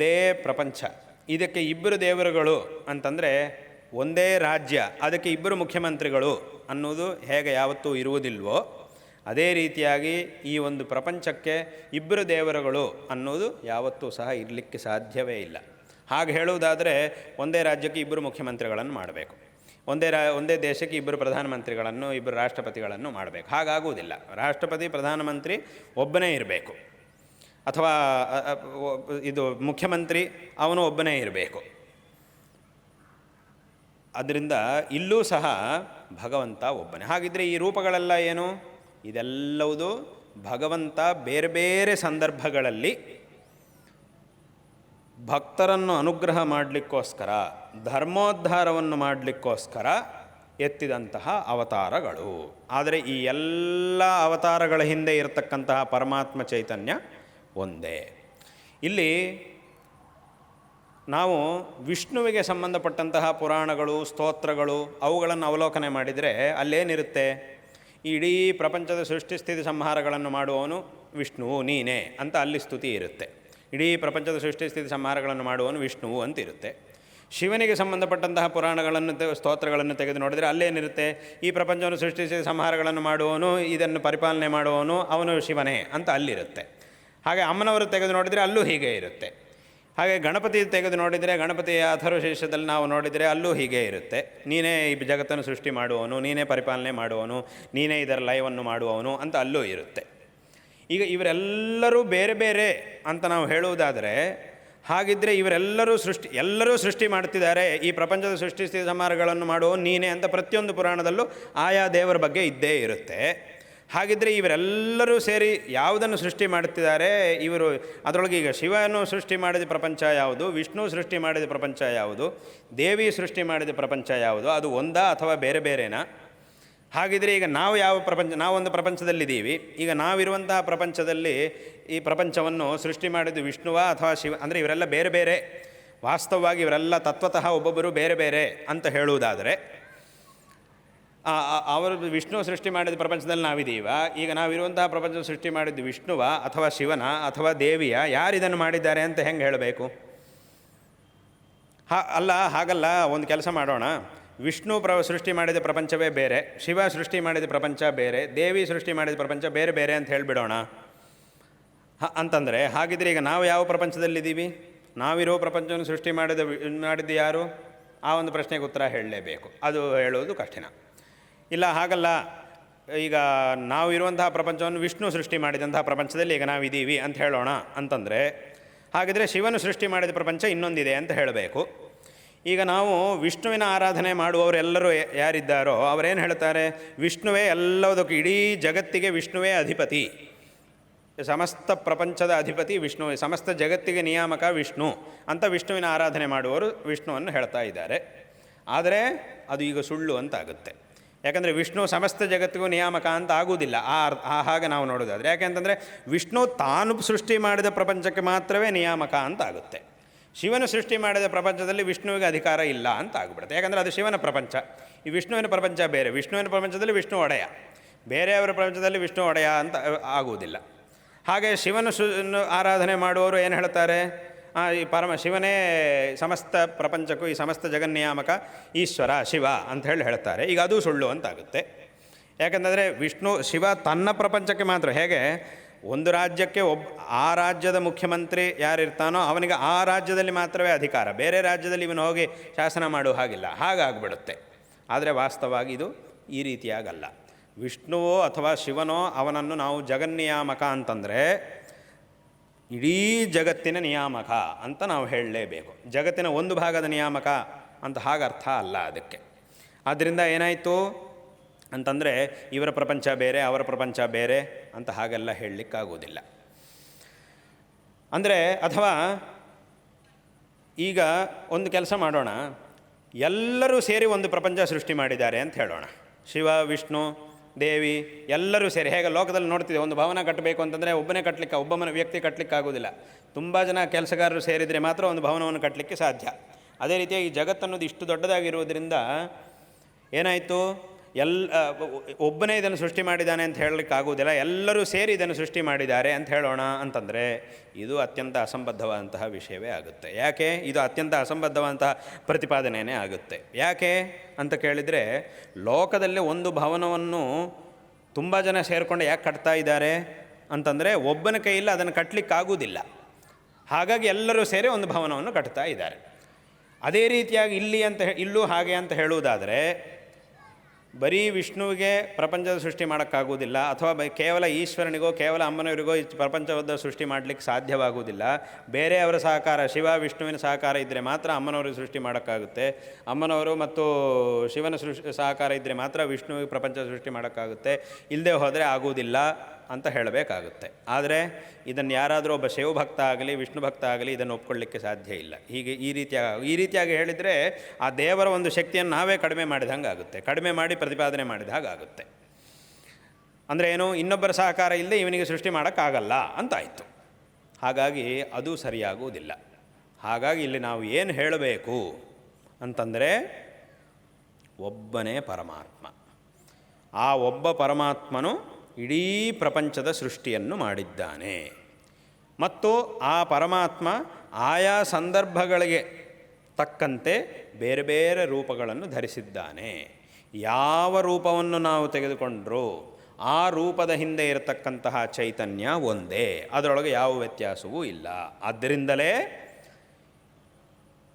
ಒಂದೇ ಪ್ರಪಂಚ. ಇದಕ್ಕೆ ಇಬ್ಬರು ದೇವರುಗಳು ಅಂತಂದರೆ ಒಂದೇ ರಾಜ್ಯ, ಅದಕ್ಕೆ ಇಬ್ಬರು ಮುಖ್ಯಮಂತ್ರಿಗಳು ಅನ್ನೋದು ಹೇಗೆ ಯಾವತ್ತೂ ಇರುವುದಿಲ್ವೋ, ಅದೇ ರೀತಿಯಾಗಿ ಈ ಒಂದು ಪ್ರಪಂಚಕ್ಕೆ ಇಬ್ಬರು ದೇವರುಗಳು ಅನ್ನೋದು ಯಾವತ್ತೂ ಸಹ ಇರಲಿಕ್ಕೆ ಸಾಧ್ಯವೇ ಇಲ್ಲ. ಹಾಗೆ ಹೇಳುವುದಾದರೆ ಒಂದೇ ರಾಜ್ಯಕ್ಕೆ ಇಬ್ಬರು ಮುಖ್ಯಮಂತ್ರಿಗಳನ್ನು ಮಾಡಬೇಕು. ಒಂದೇ ರಾ, ಒಂದೇ ದೇಶಕ್ಕೆ ಇಬ್ಬರು ಪ್ರಧಾನಮಂತ್ರಿಗಳನ್ನು ಇಬ್ಬರು ರಾಷ್ಟ್ರಪತಿಗಳನ್ನು ಮಾಡಬೇಕು. ಹಾಗಾಗುವುದಿಲ್ಲ. ರಾಷ್ಟ್ರಪತಿ, ಪ್ರಧಾನಮಂತ್ರಿ ಒಬ್ಬನೇ ಇರಬೇಕು. ಅಥವಾ ಇದು ಮುಖ್ಯಮಂತ್ರಿ, ಅವನು ಒಬ್ಬನೇ ಇರಬೇಕು. ಅದರಿಂದ ಇಲ್ಲೂ ಸಹ ಭಗವಂತ ಒಬ್ಬನೇ. ಹಾಗಿದ್ರೆ ಈ ರೂಪಗಳೆಲ್ಲ ಏನು? ಇದೆಲ್ಲವುದು ಭಗವಂತ ಬೇರೆ ಬೇರೆ ಸಂದರ್ಭಗಳಲ್ಲಿ ಭಕ್ತರನ್ನು ಅನುಗ್ರಹ ಮಾಡಲಿಕ್ಕೋಸ್ಕರ, ಧರ್ಮೋದ್ಧಾರವನ್ನು ಮಾಡಲಿಕ್ಕೋಸ್ಕರ ಎತ್ತಿದಂತಹ ಅವತಾರಗಳು. ಆದರೆ ಈ ಎಲ್ಲ ಅವತಾರಗಳ ಹಿಂದೆ ಇರತಕ್ಕಂತಹ ಪರಮಾತ್ಮ ಚೈತನ್ಯ ಒಂದೇ. ಇಲ್ಲಿ ನಾವು ವಿಷ್ಣುವಿಗೆ ಸಂಬಂಧಪಟ್ಟಂತಹ ಪುರಾಣಗಳು, ಸ್ತೋತ್ರಗಳು ಅವುಗಳನ್ನು ಅವಲೋಕನೆ ಮಾಡಿದರೆ ಅಲ್ಲೇನಿರುತ್ತೆ? ಇಡೀ ಪ್ರಪಂಚದ ಸೃಷ್ಟಿ ಸ್ಥಿತಿ ಸಂಹಾರಗಳನ್ನು ಮಾಡುವವನು ವಿಷ್ಣುವು ನೀನೇ ಅಂತ ಅಲ್ಲಿ ಸ್ತುತಿ ಇರುತ್ತೆ. ಇಡೀ ಪ್ರಪಂಚದ ಸೃಷ್ಟಿ ಸ್ಥಿತಿ ಸಂಹಾರಗಳನ್ನು ಮಾಡುವವನು ವಿಷ್ಣುವು ಅಂತ ಇರುತ್ತೆ ಶಿವನಿಗೆ ಸಂಬಂಧಪಟ್ಟಂತಹ ಪುರಾಣಗಳನ್ನು ತೆ- ಸ್ತೋತ್ರಗಳನ್ನು ತೆಗೆದು ನೋಡಿದರೆ ಅಲ್ಲೇನಿರುತ್ತೆ? ಈ ಪ್ರಪಂಚವನ್ನು ಸೃಷ್ಟಿಸಿ ಸಂಹಾರಗಳನ್ನು ಮಾಡುವವನು, ಇದನ್ನು ಪರಿಪಾಲನೆ ಮಾಡುವವನು ಅವನು ಶಿವನೇ ಅಂತ ಅಲ್ಲಿರುತ್ತೆ. ಹಾಗೆ ಅಮ್ಮನವರು ತೆಗೆದು ನೋಡಿದರೆ ಅಲ್ಲೂ ಹೀಗೆ ಇರುತ್ತೆ. ಹಾಗೆ ಗಣಪತಿ ತೆಗೆದು ನೋಡಿದರೆ ಗಣಪತಿಯ ಅಥರ್ವಶೇಷದಲ್ಲಿ ನಾವು ನೋಡಿದರೆ ಅಲ್ಲೂ ಹೀಗೆ ಇರುತ್ತೆ. ನೀನೇ ಈ ಜಗತ್ತನ್ನು ಸೃಷ್ಟಿ ಮಾಡುವವನು, ನೀನೇ ಪರಿಪಾಲನೆ ಮಾಡುವವನು, ನೀನೇ ಇದರ ಲಯವನ್ನು ಮಾಡುವವನು ಅಂತ ಅಲ್ಲೂ ಇರುತ್ತೆ. ಈಗ ಇವರೆಲ್ಲರೂ ಬೇರೆ ಬೇರೆ ಅಂತ ನಾವು ಹೇಳುವುದಾದರೆ ಹಾಗಿದ್ದರೆ ಇವರೆಲ್ಲರೂ ಸೃಷ್ಟಿ, ಎಲ್ಲರೂ ಸೃಷ್ಟಿ ಮಾಡ್ತಿದ್ದಾರೆ, ಈ ಪ್ರಪಂಚದ ಸೃಷ್ಟಿ ಸಮಾರಗಳನ್ನು ಮಾಡುವ ನೀನೇ ಅಂತ ಪ್ರತಿಯೊಂದು ಪುರಾಣದಲ್ಲೂ ಆಯಾ ದೇವರ ಬಗ್ಗೆ ಇದ್ದೇ ಇರುತ್ತೆ. ಹಾಗಿದ್ದರೆ ಇವರೆಲ್ಲರೂ ಸೇರಿ ಯಾವುದನ್ನು ಸೃಷ್ಟಿ ಮಾಡುತ್ತಿದ್ದಾರೆ? ಇವರು ಅದರೊಳಗೆ ಈಗ ಶಿವನು ಸೃಷ್ಟಿ ಮಾಡಿದ ಪ್ರಪಂಚ ಯಾವುದು? ವಿಷ್ಣು ಸೃಷ್ಟಿ ಮಾಡಿದ ಪ್ರಪಂಚ ಯಾವುದು? ದೇವಿ ಸೃಷ್ಟಿ ಮಾಡಿದ ಪ್ರಪಂಚ ಯಾವುದು? ಅದು ಒಂದಾ ಅಥವಾ ಬೇರೆ ಬೇರೆನಾ? ಹಾಗಿದ್ರೆ ಈಗ ನಾವು ಯಾವ ಪ್ರಪಂಚ ನಾವೊಂದು ಪ್ರಪಂಚದಲ್ಲಿದ್ದೀವಿ. ಈಗ ನಾವಿರುವಂತಹ ಪ್ರಪಂಚದಲ್ಲಿ ಈ ಪ್ರಪಂಚವನ್ನು ಸೃಷ್ಟಿ ಮಾಡಿದ್ದು ವಿಷ್ಣುವ ಅಥವಾ ಶಿವ? ಅಂದರೆ ಇವರೆಲ್ಲ ಬೇರೆ ಬೇರೆ. ವಾಸ್ತವವಾಗಿ ಇವರೆಲ್ಲ ತತ್ವತಃ ಒಬ್ಬೊಬ್ಬರು ಬೇರೆ ಬೇರೆ ಅಂತ ಹೇಳುವುದಾದರೆ ಅವರು ವಿಷ್ಣು ಸೃಷ್ಟಿ ಮಾಡಿದ ಪ್ರಪಂಚದಲ್ಲಿ ನಾವಿದ್ದೀವ ಈಗ ನಾವಿರುವಂತಹ ಪ್ರಪಂಚ ಸೃಷ್ಟಿ ಮಾಡಿದ್ದು ವಿಷ್ಣುವ ಅಥವಾ ಶಿವನ ಅಥವಾ ದೇವಿಯ ಯಾರು ಇದನ್ನು ಮಾಡಿದ್ದಾರೆ ಅಂತ ಹೆಂಗೆ ಹೇಳಬೇಕು? ಹಾ, ಅಲ್ಲ, ಹಾಗಲ್ಲ, ಒಂದು ಕೆಲಸ ಮಾಡೋಣ. ವಿಷ್ಣು ಪ್ರ, ಸೃಷ್ಟಿ ಮಾಡಿದ ಪ್ರಪಂಚವೇ ಬೇರೆ, ಶಿವ ಸೃಷ್ಟಿ ಮಾಡಿದ ಪ್ರಪಂಚ ಬೇರೆ, ದೇವಿ ಸೃಷ್ಟಿ ಮಾಡಿದ ಪ್ರಪಂಚ ಬೇರೆ ಬೇರೆ ಅಂತ ಹೇಳಿಬಿಡೋಣ. ಅಂತಂದರೆ ಹಾಗಿದ್ರೆ ಈಗ ನಾವು ಯಾವ ಪ್ರಪಂಚದಲ್ಲಿದ್ದೀವಿ? ನಾವಿರೋ ಪ್ರಪಂಚವನ್ನು ಸೃಷ್ಟಿ ಮಾಡಿದ ಮಾಡಿದ್ದು ಯಾರು? ಆ ಒಂದು ಪ್ರಶ್ನೆಗೆ ಉತ್ತರ ಹೇಳಲೇಬೇಕು. ಅದು ಹೇಳೋದು ಕಠಿಣ. ಇಲ್ಲ, ಹಾಗಲ್ಲ. ಈಗ ನಾವು ಇರುವಂತಹ ಪ್ರಪಂಚವನ್ನು ವಿಷ್ಣು ಸೃಷ್ಟಿ ಮಾಡಿದಂತಹ ಪ್ರಪಂಚದಲ್ಲಿ ಈಗ ನಾವಿದ್ದೀವಿ ಅಂತ ಹೇಳೋಣ ಅಂತಂದರೆ, ಹಾಗಿದ್ರೆ ಶಿವನು ಸೃಷ್ಟಿ ಮಾಡಿದ ಪ್ರಪಂಚ ಇನ್ನೊಂದಿದೆ ಅಂತ ಹೇಳಬೇಕು. ಈಗ ನಾವು ವಿಷ್ಣುವಿನ ಆರಾಧನೆ ಮಾಡುವವರೆಲ್ಲರೂ ಯಾರಿದ್ದಾರೋ ಅವರೇನು ಹೇಳ್ತಾರೆ ವಿಷ್ಣುವೇ ಎಲ್ಲದಕ್ಕೂ, ಇಡೀ ಜಗತ್ತಿಗೆ ವಿಷ್ಣುವೇ ಅಧಿಪತಿ. ಸಮಸ್ತ ಪ್ರಪಂಚದ ಅಧಿಪತಿ ವಿಷ್ಣು, ಸಮಸ್ತ ಜಗತ್ತಿಗೆ ನಿಯಾಮಕ ವಿಷ್ಣು ಅಂತ ವಿಷ್ಣುವಿನ ಆರಾಧನೆ ಮಾಡುವವರು ವಿಷ್ಣುವನ್ನು ಹೇಳ್ತಾ ಇದ್ದಾರೆ. ಆದರೆ ಅದು ಈಗ ಸುಳ್ಳು ಅಂತ ಆಗುತ್ತೆ ಯಾಕಂದರೆ ವಿಷ್ಣು ಸಮಸ್ತ ಜಗತ್ತಿಗೂ ನಿಯಾಮಕ ಅಂತ ಆಗುವುದಿಲ್ಲ. ಆ ಆ ಹಾಗೆ ನಾವು ನೋಡೋದಾದರೆ ಯಾಕೆಂತಂದರೆ ವಿಷ್ಣು ತಾನು ಸೃಷ್ಟಿ ಮಾಡಿದ ಪ್ರಪಂಚಕ್ಕೆ ಮಾತ್ರವೇ ನಿಯಾಮಕ ಅಂತ ಆಗುತ್ತೆ. ಶಿವನು ಸೃಷ್ಟಿ ಮಾಡಿದ ಪ್ರಪಂಚದಲ್ಲಿ ವಿಷ್ಣುವಿಗೆ ಅಧಿಕಾರ ಇಲ್ಲ ಅಂತ ಆಗಿಬಿಡುತ್ತೆ. ಯಾಕಂದರೆ ಅದು ಶಿವನ ಪ್ರಪಂಚ. ಈ ವಿಷ್ಣುವಿನ ಪ್ರಪಂಚ ಬೇರೆ, ವಿಷ್ಣುವಿನ ಪ್ರಪಂಚದಲ್ಲಿ ವಿಷ್ಣು ಒಡೆಯ. ಬೇರೆಯವರ ಪ್ರಪಂಚದಲ್ಲಿ ವಿಷ್ಣು ಒಡೆಯ ಅಂತ ಆಗುವುದಿಲ್ಲ. ಹಾಗೆ ಶಿವನು ಸು ಆರಾಧನೆ ಮಾಡುವವರು ಏನು ಹೇಳ್ತಾರೆ? ಈ ಪರಮ ಶಿವನೇ ಸಮಸ್ತ ಪ್ರಪಂಚಕ್ಕೂ ಈ ಸಮಸ್ತ ಜಗನ್ನಿಯಾಮಕ ಈಶ್ವರ ಶಿವ ಅಂತ ಹೇಳಿ ಹೇಳ್ತಾರೆ. ಈಗ ಅದು ಸುಳ್ಳು ಅಂತಾಗುತ್ತೆ. ಯಾಕಂತಂದರೆ ವಿಷ್ಣು, ಶಿವ ತನ್ನ ಪ್ರಪಂಚಕ್ಕೆ ಮಾತ್ರ. ಹೇಗೆ? ಒಂದು ರಾಜ್ಯಕ್ಕೆ ಒಬ್ಬ ಆ ರಾಜ್ಯದ ಮುಖ್ಯಮಂತ್ರಿ ಯಾರಿರ್ತಾನೋ ಅವನಿಗೆ ಆ ರಾಜ್ಯದಲ್ಲಿ ಮಾತ್ರವೇ ಅಧಿಕಾರ. ಬೇರೆ ರಾಜ್ಯದಲ್ಲಿ ಇವನು ಹೋಗಿ ಶಾಸನ ಮಾಡುವ ಹಾಗಿಲ್ಲ. ಹಾಗಾಗ್ಬಿಡುತ್ತೆ. ಆದರೆ ವಾಸ್ತವವಾಗಿ ಇದು ಈ ರೀತಿಯಾಗಲ್ಲ. ವಿಷ್ಣುವೋ ಅಥವಾ ಶಿವನೋ ಅವನನ್ನು ನಾವು ಜಗನ್ನಿಯಾಮಕ ಅಂತಂದರೆ ಇಡೀ ಜಗತ್ತಿನ ನಿಯಾಮಕ ಅಂತ ನಾವು ಹೇಳಲೇಬೇಕು. ಜಗತ್ತಿನ ಒಂದು ಭಾಗದ ನಿಯಾಮಕ ಅಂತ ಹಾಗರ್ಥ ಅಲ್ಲ ಅದಕ್ಕೆ. ಆದ್ದರಿಂದ ಏನಾಯಿತು ಅಂತಂದರೆ ಇವರ ಪ್ರಪಂಚ ಬೇರೆ, ಅವರ ಪ್ರಪಂಚ ಬೇರೆ ಅಂತ ಹಾಗೆಲ್ಲ ಹೇಳಲಿಕ್ಕಾಗೋದಿಲ್ಲ ಅಂದರೆ ಅಥವಾ ಈಗ ಒಂದು ಕೆಲಸ ಮಾಡೋಣ. ಎಲ್ಲರೂ ಸೇರಿ ಒಂದು ಪ್ರಪಂಚ ಸೃಷ್ಟಿ ಮಾಡಿದ್ದಾರೆ ಅಂತ ಹೇಳೋಣ. ಶಿವ, ವಿಷ್ಣು ದೇವಿ ಎಲ್ಲರೂ ಸೇರಿ, ಹೇಗೆ ಲೋಕದಲ್ಲಿ ನೋಡ್ತಿದ್ದೆ, ಒಂದು ಭವನ ಕಟ್ಟಬೇಕು ಅಂತಂದರೆ ಒಬ್ಬನೇ ಕಟ್ಟಲಿಕ್ಕೆ ಒಬ್ಬ ವ್ಯಕ್ತಿ ಕಟ್ಟಲಿಕ್ಕೆ ಆಗೋದಿಲ್ಲ ತುಂಬ ಜನ ಕೆಲಸಗಾರರು ಸೇರಿದರೆ ಮಾತ್ರ ಒಂದು ಭವನವನ್ನು ಕಟ್ಟಲಿಕ್ಕೆ ಸಾಧ್ಯ. ಅದೇ ರೀತಿಯಾಗಿ ಜಗತ್ತನ್ನೋದು ಇಷ್ಟು ದೊಡ್ಡದಾಗಿರುವುದರಿಂದ ಏನಾಯಿತು? ಎಲ್ಲ ಒಬ್ಬನೇ ಇದನ್ನು ಸೃಷ್ಟಿ ಮಾಡಿದ್ದಾನೆ ಅಂತ ಹೇಳಲಿಕ್ಕೆ ಆಗುವುದಿಲ್ಲ. ಎಲ್ಲರೂ ಸೇರಿ ಇದನ್ನು ಸೃಷ್ಟಿ ಮಾಡಿದ್ದಾರೆ ಅಂತ ಹೇಳೋಣ ಅಂತಂದರೆ ಇದು ಅತ್ಯಂತ ಅಸಂಬದ್ಧವಾದಂತಹ ವಿಷಯವೇ ಆಗುತ್ತೆ. ಯಾಕೆ? ಇದು ಅತ್ಯಂತ ಅಸಂಬದ್ಧವಾದಂತಹ ಪ್ರತಿಪಾದನೆಯೇ ಆಗುತ್ತೆ. ಯಾಕೆ ಅಂತ ಕೇಳಿದರೆ ಲೋಕದಲ್ಲಿ ಒಂದು ಭವನವನ್ನು ತುಂಬ ಜನ ಸೇರಿಕೊಂಡು ಯಾಕೆ ಕಟ್ತಾ ಇದ್ದಾರೆ ಅಂತಂದರೆ ಒಬ್ಬನ ಕೈಯಲ್ಲಿ ಅದನ್ನು ಕಟ್ಟಲಿಕ್ಕಾಗುವುದಿಲ್ಲ ಹಾಗಾಗಿ ಎಲ್ಲರೂ ಸೇರಿ ಒಂದು ಭವನವನ್ನು ಕಟ್ತಾ ಇದ್ದಾರೆ. ಅದೇ ರೀತಿಯಾಗಿ ಇಲ್ಲಿ ಅಂತ ಇಲ್ಲೂ ಹಾಗೆ ಅಂತ ಹೇಳುವುದಾದರೆ ಬರೀ ವಿಷ್ಣುವಿಗೆ ಪ್ರಪಂಚದ ಸೃಷ್ಟಿ ಮಾಡೋಕ್ಕಾಗೋದಿಲ್ಲ ಅಥವಾ ಕೇವಲ ಈಶ್ವರನಿಗೋ, ಕೇವಲ ಅಮ್ಮನವರಿಗೋ ಈ ಪ್ರಪಂಚದ ಸೃಷ್ಟಿ ಮಾಡಲಿಕ್ಕೆ ಸಾಧ್ಯವಾಗುವುದಿಲ್ಲ. ಬೇರೆಯವರ ಸಹಕಾರ, ಶಿವ, ವಿಷ್ಣುವಿನ ಸಹಕಾರ ಇದ್ದರೆ ಮಾತ್ರ ಅಮ್ಮನವರಿಗೆ ಸೃಷ್ಟಿ ಮಾಡೋಕ್ಕಾಗುತ್ತೆ. ಅಮ್ಮನವರು ಮತ್ತು ಶಿವನ ಸೃಷ್ಟಿ, ಸಹಕಾರ ಇದ್ದರೆ ಮಾತ್ರ ವಿಷ್ಣುವಿಗೆ ಪ್ರಪಂಚ ಸೃಷ್ಟಿ ಮಾಡೋಕ್ಕಾಗುತ್ತೆ. ಇಲ್ಲದೆ ಹೋದರೆ ಆಗುವುದಿಲ್ಲ. ಅಂತ ಹೇಳಬೇಕಾಗುತ್ತೆ. ಆದರೆ ಇದನ್ನು ಯಾರಾದರೂ ಒಬ್ಬ ಶಿವಭಕ್ತ ಆಗಲಿ, ವಿಷ್ಣು ಭಕ್ತ ಆಗಲಿ ಇದನ್ನು ಒಪ್ಕೊಳ್ಳಿಕ್ಕೆ ಸಾಧ್ಯ ಇಲ್ಲ. ಹೀಗೆ ಈ ರೀತಿಯಾಗಿ ಈ ರೀತಿಯಾಗಿ ಹೇಳಿದರೆ ಆ ದೇವರ ಒಂದು ಶಕ್ತಿಯನ್ನು ನಾವೇ ಕಡಿಮೆ ಮಾಡಿದಂಗೆ ಆಗುತ್ತೆ. ಕಡಿಮೆ ಮಾಡಿ ಪ್ರತಿಪಾದನೆ ಮಾಡಿದ ಹಾಗಾಗುತ್ತೆ ಅಂದರೆ ಏನು, ಇನ್ನೊಬ್ಬರ ಸಹಕಾರ ಇಲ್ಲದೆ ಇವನಿಗೆ ಸೃಷ್ಟಿ ಮಾಡೋಕ್ಕಾಗಲ್ಲ ಅಂತ ಆಯಿತು. ಹಾಗಾಗಿ ಅದು ಸರಿಯಾಗುವುದಿಲ್ಲ. ಹಾಗಾಗಿ ಇಲ್ಲಿ ನಾವು ಏನು ಹೇಳಬೇಕು ಅಂತಂದರೆ ಒಬ್ಬನೇ ಪರಮಾತ್ಮ. ಆ ಒಬ್ಬ ಪರಮಾತ್ಮನು ಇಡೀ ಪ್ರಪಂಚದ ಸೃಷ್ಟಿಯನ್ನು ಮಾಡಿದ್ದಾನೆ. ಮತ್ತು ಆ ಪರಮಾತ್ಮ ಆಯಾ ಸಂದರ್ಭಗಳಿಗೆ ತಕ್ಕಂತೆ ಬೇರೆ ಬೇರೆ ರೂಪಗಳನ್ನು ಧರಿಸಿದ್ದಾನೆ. ಯಾವ ರೂಪವನ್ನು ನಾವು ತೆಗೆದುಕೊಂಡರೂ, ಆ ರೂಪದ ಹಿಂದೆ ಇರತಕ್ಕಂತಹ ಚೈತನ್ಯ ಒಂದೇ, ಅದರೊಳಗೆ ಯಾವ ವ್ಯತ್ಯಾಸವೂ ಇಲ್ಲ. ಆದ್ದರಿಂದಲೇ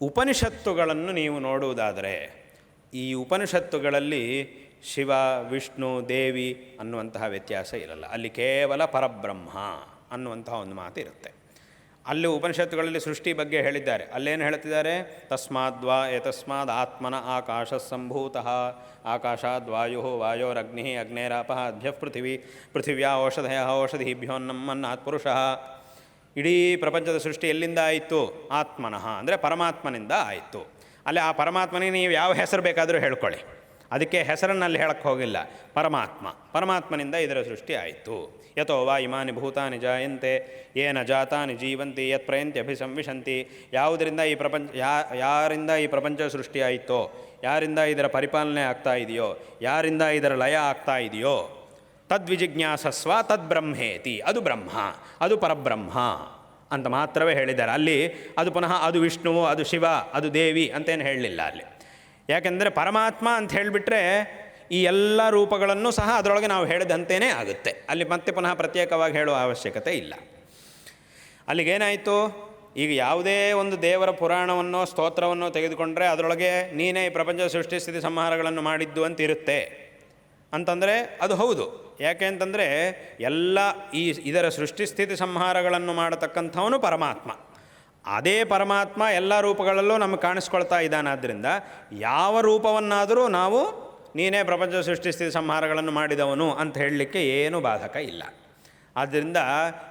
ಉಪನಿಷತ್ತುಗಳನ್ನು ನೀವು ನೋಡುವುದಾದರೆ, ಈ ಉಪನಿಷತ್ತುಗಳಲ್ಲಿ ಶಿವ, ವಿಷ್ಣು, ದೇವಿ ಅನ್ನುವಂತಹ ವ್ಯತ್ಯಾಸ ಇರಲ್ಲ. ಅಲ್ಲಿ ಕೇವಲ ಪರಬ್ರಹ್ಮ ಅನ್ನುವಂತಹ ಒಂದು ಮಾತು ಇರುತ್ತೆ. ಅಲ್ಲಿ ಉಪನಿಷತ್ತುಗಳಲ್ಲಿ ಸೃಷ್ಟಿ ಬಗ್ಗೆ ಹೇಳಿದ್ದಾರೆ. ಅಲ್ಲೇನು ಹೇಳ್ತಿದ್ದಾರೆ? ತಸ್ಮಾದ್ವಾ ಏತಸ್ಮಾದ್ ಆತ್ಮನ ಆಕಾಶ ಸಂಭೂತ. ಆಕಾಶಾದ್ ವಾಯು ವಾಯೋರಗ್ನಿ ಅಗ್ನೇರಾಪ ಅಭ್ಯ ಪೃಥಿವಿ, ಪೃಥಿವ್ಯಾ ಔಷಧಯ ಔಷಧಿಭ್ಯೋನ್ನಮ್ಮನ್ನಾತ್ ಪುರುಷ. ಇಡೀ ಪ್ರಪಂಚದ ಸೃಷ್ಟಿ ಎಲ್ಲಿಂದ ಆಯಿತು? ಆತ್ಮನಃ. ಅಂದರೆ ಪರಮಾತ್ಮನಿಂದ ಆಯಿತು. ಅಲ್ಲಿ ಆ ಪರಮಾತ್ಮನಿಗೆ ನೀವು ಯಾವ ಹೆಸರು ಬೇಕಾದರೂ ಹೇಳ್ಕೊಳ್ಳಿ. ಅದಕ್ಕೆ ಹೆಸರನ್ನಲ್ಲಿ ಹೇಳಕ್ಕೆ ಹೋಗಿಲ್ಲ. ಪರಮಾತ್ಮ. ಪರಮಾತ್ಮನಿಂದ ಇದರ ಸೃಷ್ಟಿ ಆಯಿತು. ಯಥೋ ವಾ ಇಮಾನಿ ಭೂತಾನಿ ಜಾಯಂತೆ, ಏನ ಜಾತಾನಿ ಜೀವಂತಿ, ಯತ್ ಪ್ರಯಂತಿ ಅಭಿಸಂವಿಶಂತಿ. ಯಾವುದರಿಂದ ಈ ಪ್ರಪಂಚ ಯಾರಿಂದ ಈ ಪ್ರಪಂಚ ಸೃಷ್ಟಿ ಆಯಿತೋ, ಯಾರಿಂದ ಇದರ ಪರಿಪಾಲನೆ ಆಗ್ತಾ ಇದೆಯೋ, ಯಾರಿಂದ ಇದರ ಲಯ ಆಗ್ತಾ ಇದೆಯೋ, ತದ್ವಿಜಿಜ್ಞಾಸಸ್ವ ತದ್ಬ್ರಹ್ಮೇತಿ. ಅದು ಬ್ರಹ್ಮ, ಅದು ಪರಬ್ರಹ್ಮ ಅಂತ ಮಾತ್ರವೇ ಹೇಳಿದ್ದಾರೆ. ಅಲ್ಲಿ ಅದು ಪುನಃ ಅದು ವಿಷ್ಣುವು, ಅದು ಶಿವ, ಅದು ದೇವಿ ಅಂತೇನು ಹೇಳಲಿಲ್ಲ ಅಲ್ಲಿ. ಯಾಕೆಂದರೆ ಪರಮಾತ್ಮ ಅಂತ ಹೇಳಿಬಿಟ್ರೆ ಈ ಎಲ್ಲ ರೂಪಗಳನ್ನು ಸಹ ಅದರೊಳಗೆ ನಾವು ಹೇಳಿದಂತೆಯೇ ಆಗುತ್ತೆ. ಅಲ್ಲಿ ಮತ್ತೆ ಪುನಃ ಪ್ರತ್ಯೇಕವಾಗಿ ಹೇಳುವ ಅವಶ್ಯಕತೆ ಇಲ್ಲ. ಅಲ್ಲಿಗೇನಾಯಿತು? ಈಗ ಯಾವುದೇ ಒಂದು ದೇವರ ಪುರಾಣವನ್ನು, ಸ್ತೋತ್ರವನ್ನು ತೆಗೆದುಕೊಂಡ್ರೆ ಅದರೊಳಗೆ ನೀನೇ ಈ ಪ್ರಪಂಚ ಸೃಷ್ಟಿ ಸ್ಥಿತಿ ಸಂಹಾರಗಳನ್ನು ಮಾಡಿದ್ದು ಅಂತ ಇರುತ್ತೆ. ಅಂತಂದರೆ ಅದು ಹೌದು. ಯಾಕೆ ಅಂತಂದರೆ ಎಲ್ಲ ಈ ಇದರ ಸೃಷ್ಟಿ ಸ್ಥಿತಿ ಸಂಹಾರಗಳನ್ನು ಮಾಡತಕ್ಕಂಥವನು ಪರಮಾತ್ಮ. ಅದೇ ಪರಮಾತ್ಮ ಎಲ್ಲ ರೂಪಗಳಲ್ಲೂ ನಮಗೆ ಕಾಣಿಸ್ಕೊಳ್ತಾ ಇದ್ದಾನಾದ್ದರಿಂದ ಯಾವ ರೂಪವನ್ನಾದರೂ ನಾವು ನೀನೇ ಪ್ರಪಂಚ ಸೃಷ್ಟಿ ಸ್ಥಿತಿ ಸಂಹಾರಗಳನ್ನು ಮಾಡಿದವನು ಅಂತ ಹೇಳಲಿಕ್ಕೆ ಏನೂ ಬಾಧಕ ಇಲ್ಲ. ಆದ್ದರಿಂದ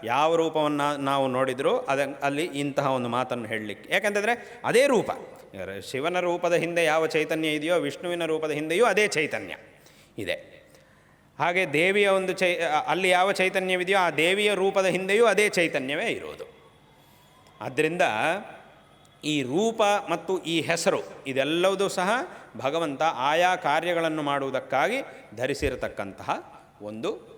ಯಾವ ರೂಪವನ್ನು ನಾವು ನೋಡಿದರೂ ಅದ ಅಲ್ಲಿ ಇಂತಹ ಒಂದು ಮಾತನ್ನು ಹೇಳಲಿಕ್ಕೆ. ಯಾಕಂತಂದರೆ ಅದೇ ರೂಪ. ಶಿವನ ರೂಪದ ಹಿಂದೆ ಯಾವ ಚೈತನ್ಯ ಇದೆಯೋ, ವಿಷ್ಣುವಿನ ರೂಪದ ಹಿಂದೆಯೂ ಅದೇ ಚೈತನ್ಯ ಇದೆ. ಹಾಗೆ ದೇವಿಯ ಒಂದು ಚೈ, ಅಲ್ಲಿ ಯಾವ ಚೈತನ್ಯವಿದೆಯೋ ಆ ದೇವಿಯ ರೂಪದ ಹಿಂದೆಯೂ ಅದೇ ಚೈತನ್ಯವೇ ಇರೋದು. ಆದ್ದರಿಂದ ಈ ರೂಪ ಮತ್ತು ಈ ಹೆಸರು ಇದೆಲ್ಲವೂ ಸಹ ಭಗವಂತ ಆಯಾ ಕಾರ್ಯಗಳನ್ನು ಮಾಡುವುದಕ್ಕಾಗಿ ಧರಿಸಿರತಕ್ಕಂತಹ ಒಂದು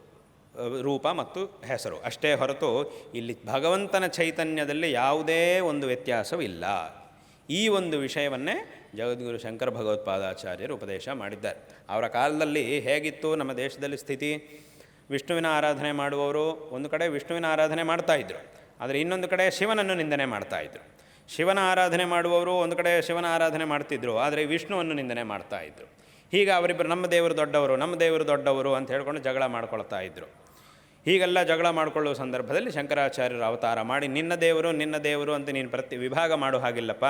ರೂಪ ಮತ್ತು ಹೆಸರು. ಅಷ್ಟೇ ಹೊರತು ಇಲ್ಲಿ ಭಗವಂತನ ಚೈತನ್ಯದಲ್ಲಿ ಯಾವುದೇ ಒಂದು ವ್ಯತ್ಯಾಸವಿಲ್ಲ ಈ ಒಂದು ವಿಷಯವನ್ನೇ ಜಗದ್ಗುರು ಶಂಕರ ಭಗವತ್ಪಾದಾಚಾರ್ಯರು ಉಪದೇಶ ಮಾಡಿದ್ದಾರೆ. ಅವರ ಕಾಲದಲ್ಲಿ ಹೇಗಿತ್ತು, ನಮ್ಮ ದೇಶದಲ್ಲಿ ಸ್ಥಿತಿ? ವಿಷ್ಣುವಿನ ಆರಾಧನೆ ಮಾಡುವವರು ಒಂದು ಕಡೆ ವಿಷ್ಣುವಿನ ಆರಾಧನೆ ಮಾಡ್ತಾಯಿದ್ರು ಆದರೆ ಇನ್ನೊಂದು ಕಡೆ ಶಿವನನ್ನು ನಿಂದನೆ ಮಾಡ್ತಾಯಿದ್ರು ಶಿವನ ಆರಾಧನೆ ಮಾಡುವವರು ಒಂದು ಕಡೆ ಶಿವನ ಆರಾಧನೆ ಮಾಡ್ತಿದ್ರು, ಆದರೆ ವಿಷ್ಣುವನ್ನು ನಿಂದನೆ ಮಾಡ್ತಾಯಿದ್ರು ಹೀಗೆ ಅವರಿಬ್ಬರು ನಮ್ಮ ದೇವರು ದೊಡ್ಡವರು, ನಮ್ಮ ದೇವರು ದೊಡ್ಡವರು ಅಂತ ಹೇಳ್ಕೊಂಡು ಜಗಳ ಮಾಡ್ಕೊಳ್ತಾ ಇದ್ದರು ಹೀಗೆಲ್ಲ ಜಗಳ ಮಾಡಿಕೊಳ್ಳುವ ಸಂದರ್ಭದಲ್ಲಿ ಶಂಕರಾಚಾರ್ಯರು ಅವತಾರ ಮಾಡಿ, ನಿನ್ನ ದೇವರು ನಿನ್ನ ದೇವರು ಅಂತ ನೀನು ಪ್ರತಿ ವಿಭಾಗ ಮಾಡೋ ಹಾಗಿಲ್ಲಪ್ಪ.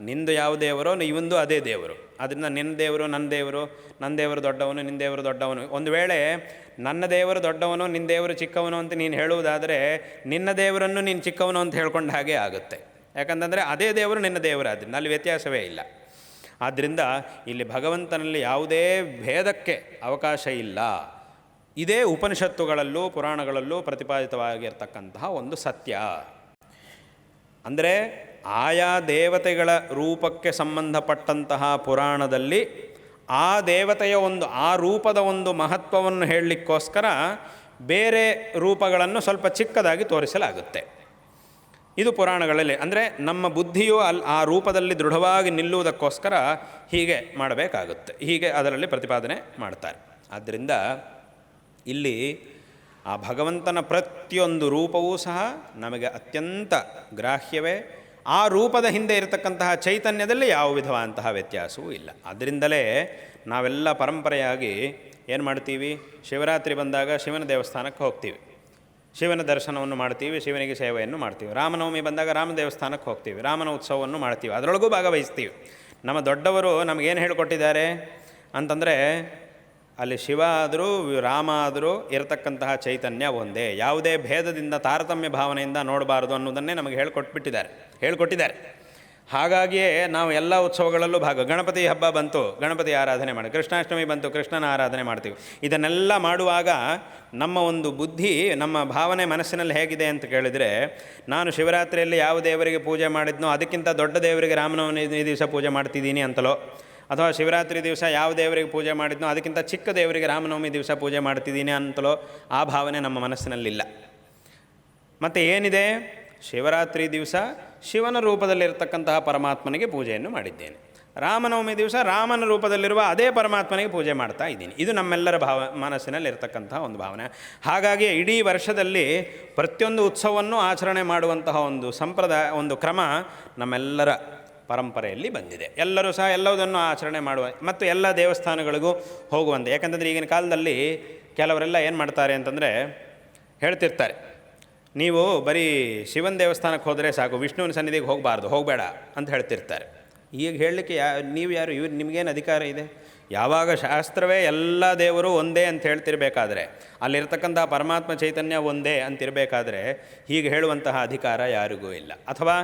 ನಿಂದು ಯಾವ ದೇವರೋ, ಇವಂದು ಅದೇ ದೇವರು. ಅದರಿಂದ ನಿನ್ನ ದೇವರು, ನನ್ನ ದೇವರು ನನ್ನ ದೇವರು ದೊಡ್ಡವನು, ನಿನ್ನ ದೇವರು ದೊಡ್ಡವನು. ಒಂದು ವೇಳೆ ನನ್ನ ದೇವರು ದೊಡ್ಡವನು, ನಿನ್ನ ದೇವರು ಚಿಕ್ಕವನು ಅಂತ ನೀನು ಹೇಳುವುದಾದರೆ, ನಿನ್ನ ದೇವರನ್ನು ನೀನು ಚಿಕ್ಕವನು ಅಂತ ಹೇಳ್ಕೊಂಡ ಹಾಗೆ ಆಗುತ್ತೆ. ಯಾಕಂತಂದರೆ ಅದೇ ದೇವರು ನಿನ್ನ ದೇವರಾದ್ರಿಂದ ಅಲ್ಲಿ ವ್ಯತ್ಯಾಸವೇ ಇಲ್ಲ. ಆದ್ದರಿಂದ ಇಲ್ಲಿ ಭಗವಂತನಲ್ಲಿ ಯಾವುದೇ ಭೇದಕ್ಕೆ ಅವಕಾಶ ಇಲ್ಲ. ಇದೇ ಉಪನಿಷತ್ತುಗಳಲ್ಲೂ ಪುರಾಣಗಳಲ್ಲೂ ಪ್ರತಿಪಾದಿತವಾಗಿರ್ತಕ್ಕಂತಹ ಒಂದು ಸತ್ಯ. ಅಂದರೆ ಆಯಾ ದೇವತೆಗಳ ರೂಪಕ್ಕೆ ಸಂಬಂಧಪಟ್ಟಂತಹ ಪುರಾಣದಲ್ಲಿ ಆ ದೇವತೆಯ ಒಂದು, ಆ ರೂಪದ ಒಂದು ಮಹತ್ವವನ್ನು ಹೇಳಲಿಕ್ಕೋಸ್ಕರ ಬೇರೆ ರೂಪಗಳನ್ನು ಸ್ವಲ್ಪ ಚಿಕ್ಕದಾಗಿ ತೋರಿಸಲಾಗುತ್ತೆ. ಇದು ಪುರಾಣಗಳಲ್ಲಿ, ಅಂದರೆ ನಮ್ಮ ಬುದ್ಧಿಯು ಅಲ್ಲಿ ಆ ರೂಪದಲ್ಲಿ ದೃಢವಾಗಿ ನಿಲ್ಲುವುದಕ್ಕೋಸ್ಕರ ಹೀಗೆ ಮಾಡಬೇಕಾಗುತ್ತೆ. ಹೀಗೆ ಅದರಲ್ಲಿ ಪ್ರತಿಪಾದನೆ ಮಾಡ್ತಾರೆ. ಆದ್ದರಿಂದ ಇಲ್ಲಿ ಆ ಭಗವಂತನ ಪ್ರತಿಯೊಂದು ರೂಪವೂ ಸಹ ನಮಗೆ ಅತ್ಯಂತ ಗ್ರಾಹ್ಯವೇ. ಆ ರೂಪದ ಹಿಂದೆ ಇರತಕ್ಕಂತಹ ಚೈತನ್ಯದಲ್ಲಿ ಯಾವ ವಿಧವಾದಂತಹ ವ್ಯತ್ಯಾಸವೂ ಇಲ್ಲ. ಅದರಿಂದಲೇ ನಾವೆಲ್ಲ ಪರಂಪರೆಯಾಗಿ ಏನು ಮಾಡ್ತೀವಿ? ಶಿವರಾತ್ರಿ ಬಂದಾಗ ಶಿವನ ದೇವಸ್ಥಾನಕ್ಕೆ ಹೋಗ್ತೀವಿ. ಶಿವನ ದರ್ಶನವನ್ನು ಮಾಡ್ತೀವಿ, ಶಿವನಿಗೆ ಸೇವೆಯನ್ನು ಮಾಡ್ತೀವಿ. ರಾಮನವಮಿ ಬಂದಾಗ ರಾಮ ದೇವಸ್ಥಾನಕ್ಕೆ ಹೋಗ್ತೀವಿ. ರಾಮನ ಉತ್ಸವವನ್ನು ಮಾಡ್ತೀವಿ. ಅದರೊಳಗೂ ಭಾಗವಹಿಸ್ತೀವಿ. ನಮ್ಮ ದೊಡ್ಡವರು ನಮಗೇನು ಹೇಳಿಕೊಟ್ಟಿದ್ದಾರೆ ಅಂತಂದರೆ ಅಲ್ಲಿ ಶಿವ ಆದರೂ, ರಾಮ ಆದರೂ ಇರತಕ್ಕಂತಹ ಚೈತನ್ಯ ಒಂದೇ. ಯಾವುದೇ ಭೇದದಿಂದ ತಾರತಮ್ಯ ಭಾವನೆಯಿಂದ ನೋಡಬಾರದು ಅನ್ನೋದನ್ನೇ ನಮಗೆ ಹೇಳ್ಕೊಟ್ಬಿಟ್ಟಿದ್ದಾರೆ. ಹೇಳ್ಕೊಟ್ಟಿದ್ದಾರೆ. ಹಾಗಾಗಿಯೇ ನಾವು ಎಲ್ಲ ಉತ್ಸವಗಳಲ್ಲೂ ಭಾಗ, ಗಣಪತಿ ಹಬ್ಬ ಬಂತು, ಗಣಪತಿ ಆರಾಧನೆ ಮಾಡಿ, ಕೃಷ್ಣಾಷ್ಟಮಿ ಬಂತು, ಕೃಷ್ಣನ ಆರಾಧನೆ ಮಾಡ್ತೀವಿ. ಇದನ್ನೆಲ್ಲ ಮಾಡುವಾಗ ನಮ್ಮ ಒಂದು ಬುದ್ಧಿ, ನಮ್ಮ ಭಾವನೆ ಮನಸ್ಸಿನಲ್ಲಿ ಹೇಗಿದೆ ಅಂತ ಕೇಳಿದರೆ, ನಾನು ಶಿವರಾತ್ರಿಯಲ್ಲಿ ಯಾವ ದೇವರಿಗೆ ಪೂಜೆ ಮಾಡಿದ್ನೋ, ಅದಕ್ಕಿಂತ ದೊಡ್ಡ ದೇವರಿಗೆ ರಾಮನವಮಿ ದಿವಸ ಪೂಜೆ ಮಾಡ್ತಿದ್ದೀನಿ ಅಂತಲೋ ಅಥವಾ ಶಿವರಾತ್ರಿ ದಿವಸ ಯಾವ ದೇವರಿಗೆ ಪೂಜೆ ಮಾಡಿದ್ನೋ ಅದಕ್ಕಿಂತ ಚಿಕ್ಕ ದೇವರಿಗೆ ರಾಮನವಮಿ ದಿವಸ ಪೂಜೆ ಮಾಡ್ತಿದ್ದೀನಿ ಅಂತಲೋ ಆ ಭಾವನೆ ನಮ್ಮ ಮನಸ್ಸಿನಲ್ಲಿಲ್ಲ. ಮತ್ತು ಏನಿದೆ? ಶಿವರಾತ್ರಿ ದಿವಸ ಶಿವನ ರೂಪದಲ್ಲಿರತಕ್ಕಂತಹ ಪರಮಾತ್ಮನಿಗೆ ಪೂಜೆಯನ್ನು ಮಾಡಿದ್ದೇನೆ. ರಾಮನವಮಿ ದಿವಸ ರಾಮನ ರೂಪದಲ್ಲಿರುವ ಅದೇ ಪರಮಾತ್ಮನಿಗೆ ಪೂಜೆ ಮಾಡ್ತಾ ಇದ್ದೀನಿ. ಇದು ನಮ್ಮೆಲ್ಲರ ಭಾವ ಮನಸ್ಸಿನಲ್ಲಿ ಇರ್ತಕ್ಕಂತಹ ಒಂದು ಭಾವನೆ. ಹಾಗಾಗಿ ಇಡೀ ವರ್ಷದಲ್ಲಿ ಪ್ರತಿಯೊಂದು ಉತ್ಸವವನ್ನು ಆಚರಣೆ ಮಾಡುವಂತಹ ಒಂದು ಸಂಪ್ರದಾಯ ಒಂದು ಕ್ರಮ ನಮ್ಮೆಲ್ಲರ ಪರಂಪರೆಯಲ್ಲಿ ಬಂದಿದೆ. ಎಲ್ಲರೂ ಸಹ ಎಲ್ಲವುದನ್ನು ಆಚರಣೆ ಮಾಡುವ ಮತ್ತು ಎಲ್ಲ ದೇವಸ್ಥಾನಗಳಿಗೂ ಹೋಗುವಂತೆ. ಯಾಕಂತಂದರೆ ಈಗಿನ ಕಾಲದಲ್ಲಿ ಕೆಲವರೆಲ್ಲ ಏನು ಮಾಡ್ತಾರೆ ಅಂತಂದರೆ ಹೇಳ್ತಿರ್ತಾರೆ, ನೀವು ಬರೀ ಶಿವನ ದೇವಸ್ಥಾನಕ್ಕೆ ಹೋದರೆ ಸಾಕು, ವಿಷ್ಣುವಿನ ಸನ್ನಿಧಿಗೆ ಹೋಗಬಾರ್ದು, ಹೋಗಬೇಡ ಅಂತ ಹೇಳ್ತಿರ್ತಾರೆ. ಈಗ ಹೇಳಲಿಕ್ಕೆ ಯಾ, ನೀವು ಯಾರು? ಇವ್ರು ನಿಮಗೇನು ಅಧಿಕಾರ ಇದೆ? ಯಾವಾಗ ಶಾಸ್ತ್ರವೇ ಎಲ್ಲ ದೇವರು ಒಂದೇ ಅಂತ ಹೇಳ್ತಿರ್ಬೇಕಾದ್ರೆ, ಅಲ್ಲಿರ್ತಕ್ಕಂಥ ಪರಮಾತ್ಮ ಚೈತನ್ಯ ಒಂದೇ ಅಂತಿರಬೇಕಾದ್ರೆ, ಹೀಗೆ ಹೇಳುವಂತಹ ಅಧಿಕಾರ ಯಾರಿಗೂ ಇಲ್ಲ. ಅಥವಾ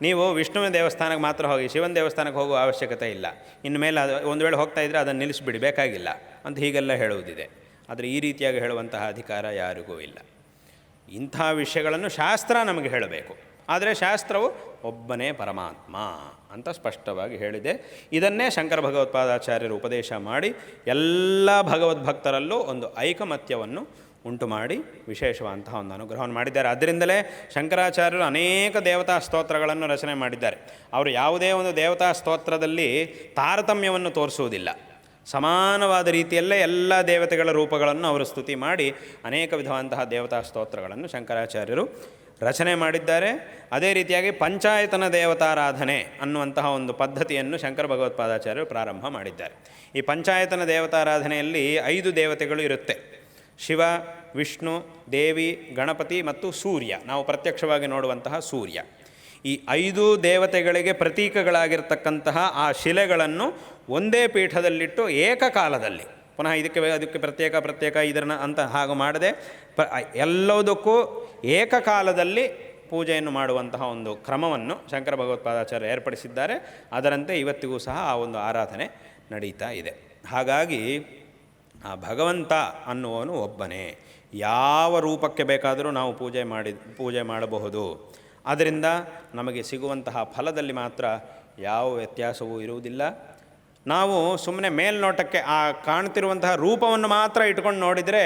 ನೀವು ವಿಷ್ಣುವಿನ ದೇವಸ್ಥಾನಕ್ಕೆ ಮಾತ್ರ ಹೋಗಿ, ಶಿವನ ದೇವಸ್ಥಾನಕ್ಕೆ ಹೋಗುವ ಅವಶ್ಯಕತೆ ಇಲ್ಲ. ಇನ್ನು ಮೇಲೆ ಅದು ಒಂದು ವೇಳೆ ಹೋಗ್ತಾ ಇದ್ದರೆ ಅದನ್ನು ನಿಲ್ಲಿಸಿಬಿಡಿ, ಬೇಕಾಗಿಲ್ಲ ಅಂತ ಹೀಗೆಲ್ಲ ಹೇಳುವುದಿದೆ. ಆದರೆ ಈ ರೀತಿಯಾಗಿ ಹೇಳುವಂತಹ ಅಧಿಕಾರ ಯಾರಿಗೂ ಇಲ್ಲ. ಇಂಥ ವಿಷಯಗಳನ್ನು ಶಾಸ್ತ್ರ ನಮಗೆ ಹೇಳಬೇಕು. ಆದರೆ ಶಾಸ್ತ್ರವು ಒಬ್ಬನೇ ಪರಮಾತ್ಮ ಅಂತ ಸ್ಪಷ್ಟವಾಗಿ ಹೇಳಿದೆ. ಇದನ್ನೇ ಶಂಕರ ಭಗವತ್ಪಾದಾಚಾರ್ಯರು ಉಪದೇಶ ಮಾಡಿ ಎಲ್ಲ ಭಗವದ್ಭಕ್ತರಲ್ಲೂ ಒಂದು ಐಕಮತ್ಯವನ್ನು ಉಂಟು ಮಾಡಿ ವಿಶೇಷವಾದಂತಹ ಒಂದು ಅನುಗ್ರಹವನ್ನು ಮಾಡಿದ್ದಾರೆ. ಅದರಿಂದಲೇ ಶಂಕರಾಚಾರ್ಯರು ಅನೇಕ ದೇವತಾ ಸ್ತೋತ್ರಗಳನ್ನು ರಚನೆ ಮಾಡಿದ್ದಾರೆ. ಅವರು ಯಾವುದೇ ಒಂದು ದೇವತಾ ಸ್ತೋತ್ರದಲ್ಲಿ ತಾರತಮ್ಯವನ್ನು ತೋರಿಸುವುದಿಲ್ಲ. ಸಮಾನವಾದ ರೀತಿಯಲ್ಲೇ ಎಲ್ಲ ದೇವತೆಗಳ ರೂಪಗಳನ್ನು ಅವರು ಸ್ತುತಿ ಮಾಡಿ ಅನೇಕ ವಿಧವಾದಂತಹ ದೇವತಾ ಸ್ತೋತ್ರಗಳನ್ನು ಶಂಕರಾಚಾರ್ಯರು ರಚನೆ ಮಾಡಿದ್ದಾರೆ. ಅದೇ ರೀತಿಯಾಗಿ ಪಂಚಾಯತನ ದೇವತಾರಾಧನೆ ಅನ್ನುವಂತಹ ಒಂದು ಪದ್ಧತಿಯನ್ನು ಶಂಕರ ಭಗವತ್ಪಾದಾಚಾರ್ಯರು ಪ್ರಾರಂಭ ಮಾಡಿದ್ದಾರೆ. ಈ ಪಂಚಾಯತನ ದೇವತಾರಾಧನೆಯಲ್ಲಿ ಐದು ದೇವತೆಗಳು ಇರುತ್ತೆ. ಶಿವ, ವಿಷ್ಣು, ದೇವಿ, ಗಣಪತಿ ಮತ್ತು ಸೂರ್ಯ. ನಾವು ಪ್ರತ್ಯಕ್ಷವಾಗಿ ನೋಡುವಂತಹ ಸೂರ್ಯ. ಈ ಐದು ದೇವತೆಗಳಿಗೆ ಪ್ರತೀಕಗಳಾಗಿರ್ತಕ್ಕಂತಹ ಆ ಶಿಲೆಗಳನ್ನು ಒಂದೇ ಪೀಠದಲ್ಲಿಟ್ಟು ಏಕಕಾಲದಲ್ಲಿ. ಪುನಃ ಇದಕ್ಕೆ ಅದಕ್ಕೆ ಪ್ರತ್ಯೇಕ ಪ್ರತ್ಯೇಕ ಇದನ್ನು ಅಂತ ಹಾಗೂ ಮಾಡದೆ ಪ ಎಲ್ಲದಕ್ಕೂ ಏಕಕಾಲದಲ್ಲಿ ಪೂಜೆಯನ್ನು ಮಾಡುವಂತಹ ಒಂದು ಕ್ರಮವನ್ನು ಶಂಕರ ಭಗವತ್ಪಾದಾಚಾರ್ಯ ಏರ್ಪಡಿಸಿದ್ದಾರೆ. ಅದರಂತೆ ಇವತ್ತಿಗೂ ಸಹ ಆ ಒಂದು ಆರಾಧನೆ ನಡೀತಾ ಇದೆ. ಹಾಗಾಗಿ ಆ ಭಗವಂತ ಅನ್ನುವನು ಒಬ್ಬನೇ. ಯಾವ ರೂಪಕ್ಕೆ ಬೇಕಾದರೂ ನಾವು ಪೂಜೆ ಮಾಡಿ, ಪೂಜೆ ಮಾಡಬಹುದು. ಅದರಿಂದ ನಮಗೆ ಸಿಗುವಂತಹ ಫಲದಲ್ಲಿ ಮಾತ್ರ ಯಾವ ವ್ಯತ್ಯಾಸವೂ ಇರುವುದಿಲ್ಲ. ನಾವು ಸುಮ್ಮನೆ ಮೇಲ್ನೋಟಕ್ಕೆ ಆ ಕಾಣ್ತಿರುವಂತಹ ರೂಪವನ್ನು ಮಾತ್ರ ಇಟ್ಕೊಂಡು ನೋಡಿದರೆ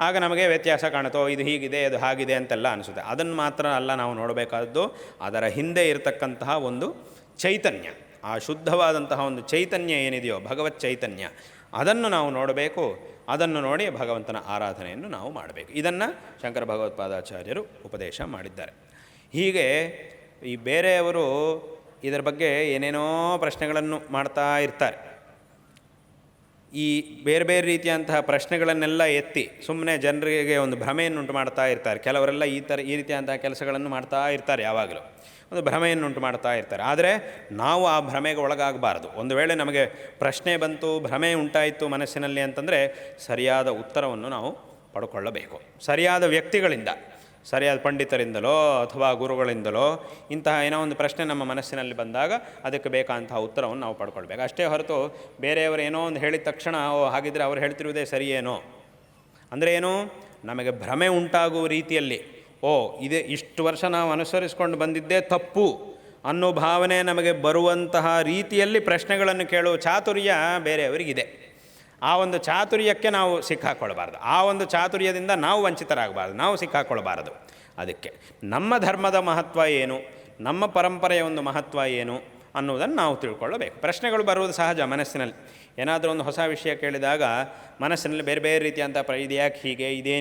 ಆಗ ನಮಗೆ ವ್ಯತ್ಯಾಸ ಕಾಣುತ್ತೋ. ಇದು ಹೀಗಿದೆ, ಅದು ಹಾಗಿದೆ ಅಂತೆಲ್ಲ ಅನಿಸುತ್ತೆ. ಅದನ್ನು ಮಾತ್ರ ಅಲ್ಲ ನಾವು ನೋಡಬೇಕಾದದ್ದು. ಅದರ ಹಿಂದೆ ಇರತಕ್ಕಂತಹ ಒಂದು ಚೈತನ್ಯ. ಆ ಶುದ್ಧವಾದಂತಹ ಒಂದು ಚೈತನ್ಯ ಏನಿದೆಯೋ, ಭಗವತ್ ಚೈತನ್ಯ. ಅದನ್ನು ನಾವು ನೋಡಬೇಕು, ಅದನ್ನು ನೋಡಿ ಭಗವಂತನ ಆರಾಧನೆಯನ್ನು ನಾವು ಮಾಡಬೇಕು. ಇದನ್ನು ಶಂಕರ ಭಗವತ್ಪಾದಾಚಾರ್ಯರು ಉಪದೇಶ ಮಾಡಿದ್ದಾರೆ. ಹೀಗೆ ಈ ಬೇರೆಯವರು ಇದರ ಬಗ್ಗೆ ಏನೇನೋ ಪ್ರಶ್ನೆಗಳನ್ನು ಮಾಡ್ತಾ ಇರ್ತಾರೆ. ಈ ಬೇರೆ ಬೇರೆ ರೀತಿಯಂತಹ ಪ್ರಶ್ನೆಗಳನ್ನೆಲ್ಲ ಎತ್ತಿ ಸುಮ್ಮನೆ ಜನರಿಗೆ ಒಂದು ಭ್ರಮೆಯನ್ನುಂಟು ಮಾಡ್ತಾ ಇರ್ತಾರೆ. ಕೆಲವರೆಲ್ಲ ಈ ಥರ ಈ ರೀತಿಯಾದಂತಹ ಕೆಲಸಗಳನ್ನು ಮಾಡ್ತಾ ಇರ್ತಾರೆ ಯಾವಾಗಲೂ. ಒಂದು ಭ್ರಮೆಯನ್ನುಂಟು ಮಾಡ್ತಾ ಇರ್ತಾರೆ. ಆದರೆ ನಾವು ಆ ಭ್ರಮೆಗೆ ಒಳಗಾಗಬಾರ್ದು. ಒಂದು ವೇಳೆ ನಮಗೆ ಪ್ರಶ್ನೆ ಬಂತು, ಭ್ರಮೆ ಉಂಟಾಯಿತು ಮನಸ್ಸಿನಲ್ಲಿ ಅಂತಂದರೆ ಸರಿಯಾದ ಉತ್ತರವನ್ನು ನಾವು ಪಡ್ಕೊಳ್ಳಬೇಕು. ಸರಿಯಾದ ವ್ಯಕ್ತಿಗಳಿಂದ. ಸರಿಯಾದ ಪಂಡಿತರಿಂದಲೋ ಅಥವಾ ಗುರುಗಳಿಂದಲೋ ಇಂತಹ ಏನೋ ಒಂದು ಪ್ರಶ್ನೆ ನಮ್ಮ ಮನಸ್ಸಿನಲ್ಲಿ ಬಂದಾಗ ಅದಕ್ಕೆ ಬೇಕಾದಂತಹ ಉತ್ತರವನ್ನು ನಾವು ಪಡ್ಕೊಳ್ಬೇಕು. ಅಷ್ಟೇ ಹೊರತು ಬೇರೆಯವರು ಏನೋ ಒಂದು ಹೇಳಿದ ತಕ್ಷಣ, ಓ, ಹಾಗಿದ್ರೆ ಅವ್ರು ಹೇಳ್ತಿರುವುದೇ ಸರಿಯೇನೋ? ಅಂದರೆ ಏನು? ನಮಗೆ ಭ್ರಮೆ ಉಂಟಾಗುವ ರೀತಿಯಲ್ಲಿ, ಓ, ಇದೇ ಇಷ್ಟು ವರ್ಷ ನಾವು ಅನುಸರಿಸ್ಕೊಂಡು ಬಂದಿದ್ದೇ ತಪ್ಪು ಅನ್ನೋ ಭಾವನೆ ನಮಗೆ ಬರುವಂತಹ ರೀತಿಯಲ್ಲಿ ಪ್ರಶ್ನೆಗಳನ್ನು ಕೇಳುವ ಚಾತುರ್ಯ ಬೇರೆಯವರಿಗಿದೆ. ಆ ಒಂದು ಚಾತುರ್ಯಕ್ಕೆ ನಾವು ಸಿಕ್ಕಾಕೊಳ್ಬಾರ್ದು ಆ ಒಂದು ಚಾತುರ್ಯದಿಂದ ನಾವು ವಂಚಿತರಾಗಬಾರ್ದು. ನಾವು ಸಿಕ್ಕಾಕೊಳ್ಬಾರದು ಅದಕ್ಕೆ ನಮ್ಮ ಧರ್ಮದ ಮಹತ್ವ ಏನು? ನಮ್ಮ ಪರಂಪರೆಯ ಒಂದು ಮಹತ್ವ ಏನು? ಅನ್ನೋದನ್ನು ನಾವು ತಿಳ್ಕೊಳ್ಳಬೇಕು. ಪ್ರಶ್ನೆಗಳು ಬರುವುದು ಸಹಜ ಮನಸ್ಸಿನಲ್ಲಿ. ಏನಾದರೂ ಒಂದು ಹೊಸ ವಿಷಯ ಕೇಳಿದಾಗ ಮನಸ್ಸಿನಲ್ಲಿ ಬೇರೆ ಬೇರೆ ರೀತಿಯಂಥ ಪ್ರ ಇದು ಹೀಗೆ, ಇದೇನು